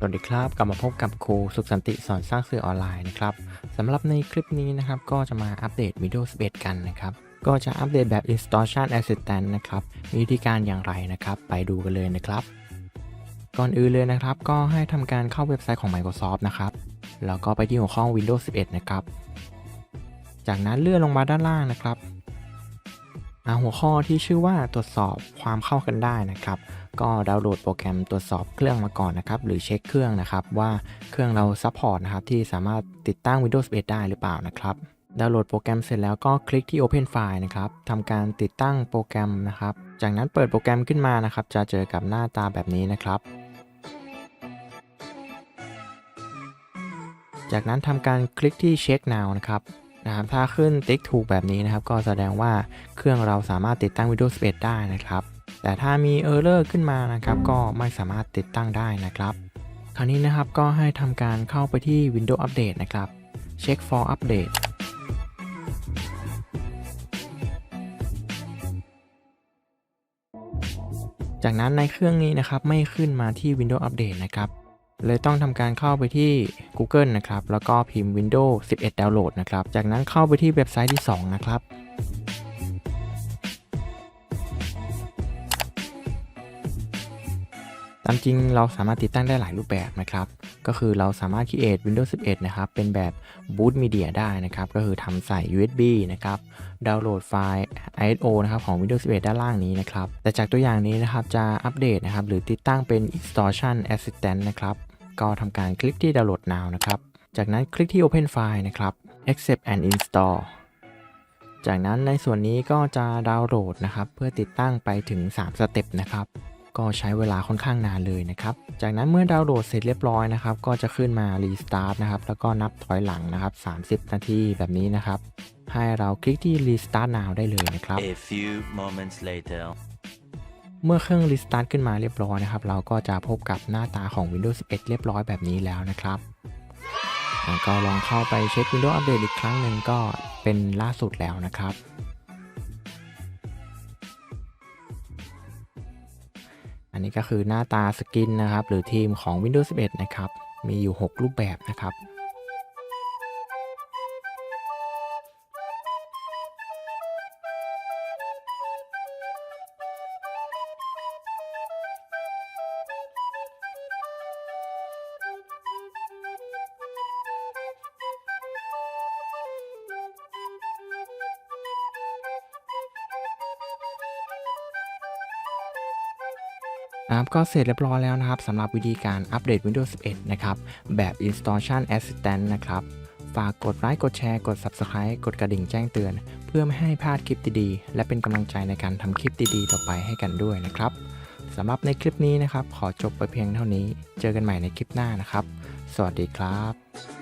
สวัสดีครับกลับมาพบกับครูสุขสันติสอนสร้างสื่อออนไลน์นะครับสำหรับในคลิปนี้นะครับก็จะมาอัปเดต Windows 11 กันนะครับก็จะอัปเดตแบบ Installation Assistant นะครับมีวิธีการอย่างไรนะครับ ไปดูกันเลยนะครับ ก่อนอื่นเลยนะครับ ก็ให้ทำการเข้าเว็บไซต์ของ Microsoft นะครับแล้วก็ไปที่หัวข้อ Windows 11 นะครับ จากนั้นเลื่อนลงมาด้านล่างนะครับ หัวข้อที่ชื่อว่าตรวจสอบความเข้ากันได้นะครับ ก็ดาวน์โหลดโปรแกรมตรวจสอบเครื่องมาก่อนนะครับหรือเช็คเครื่องนะครับว่าเครื่องเราซัพพอร์ตนะครับที่สามารถติดตั้ง Windows 11 ได้หรือเปล่านะครับดาวน์โหลดโปรแกรมเสร็จแล้วก็คลิกที่ Open File นะครับทำการติดตั้งโปรแกรมนะครับ จากนั้นเปิดโปรแกรมขึ้นมานะครับ จะเจอกับหน้าตาแบบนี้นะครับ จากนั้นทำการคลิกที่ Check Now นะครับ นะครับถ้าขึ้นติ๊กถูกแบบนี้นะครับ ก็แสดงว่าเครื่องเราสามารถติดตั้ง Windows 11 ได้นะครับ แต่ถ้ามี Error ขึ้นมานะครับ ก็ไม่สามารถติดตั้งได้นะครับ คราวนี้นะครับก็ให้ทำการเข้าไปที่ Windows Update นะครับ Check for Update จากนั้นในเครื่องนี้นะครับไม่ขึ้นมาที่ Windows Update นะครับ เลยต้องทำการเข้าไปที่ Google นะครับ แล้วก็พิมพ์ Windows 11 Download นะครับ จากนั้นเข้าไปที่เว็บไซต์ที่ 2 นะครับ ตามจริงเราสามารถติดตั้งได้หลายรูปแบบนะครับ ก็คือเราสามารถ create Windows 11 นะครับ เป็นแบบ boot media ได้นะครับ ก็คือทำใส่ USB นะครับ ดาวน์โหลดไฟล์ ISO นะครับของ Windows 11 ด้านล่างนี้นะครับ แต่จากตัวอย่างนี้นะครับจะอัปเดตนะครับ หรือติดตั้งเป็น Installation Assistant นะครับ ก็ทำการคลิกที่ Download Now นะครับ จากนั้นคลิกที่ Open File นะครับ Accept and Install จากนั้นในส่วนนี้ก็จะดาวน์โหลดนะครับ เพื่อติดตั้งไปถึง 3 สเต็ปนะครับ ก็ใช้เวลาค่อนข้างนานเลยนะครับ จากนั้นเมื่อดาวน์โหลดเสร็จเรียบร้อยนะครับ ก็จะขึ้นมา Restart นะครับ แล้วก็นับถอยหลังนะครับ 30 นาทีแบบนี้นะครับ ให้เราคลิกที่ Restart Now ได้เลยนะครับ A few moments later. เมื่อเครื่อง Restart ขึ้นมาเรียบร้อยนะครับ เราก็จะพบกับหน้าตาของ Windows 11 เรียบร้อยแบบนี้แล้วนะครับแล้วก็ลองเข้าไปเช็ค Windows Update อีกครั้งหนึ่งก็เป็นล่าสุดแล้วนะครับ อันนี้ก็คือหน้าตาสกินนะครับ หรือทีมของ Windows 11 นะครับ มีอยู่ 6 รูปแบบนะครับ นะครับก็เสร็จเรียบร้อยแล้วนะครับสำหรับวิธีการอัปเดต Windows 11 นะครับ แบบ Installation Assistant นะครับ ฝากกดไลค์กดแชร์กด Subscribe กดกระดิ่งแจ้งเตือน เพื่อไม่ให้พลาดคลิปดีๆ และเป็นกำลังใจในการทำคลิปดีๆ ต่อไปให้กันด้วยนะครับสำหรับในคลิปนี้นะครับ ขอจบไปเพียงเท่านี้ เจอกันใหม่ในคลิปหน้านะครับ สวัสดีครับ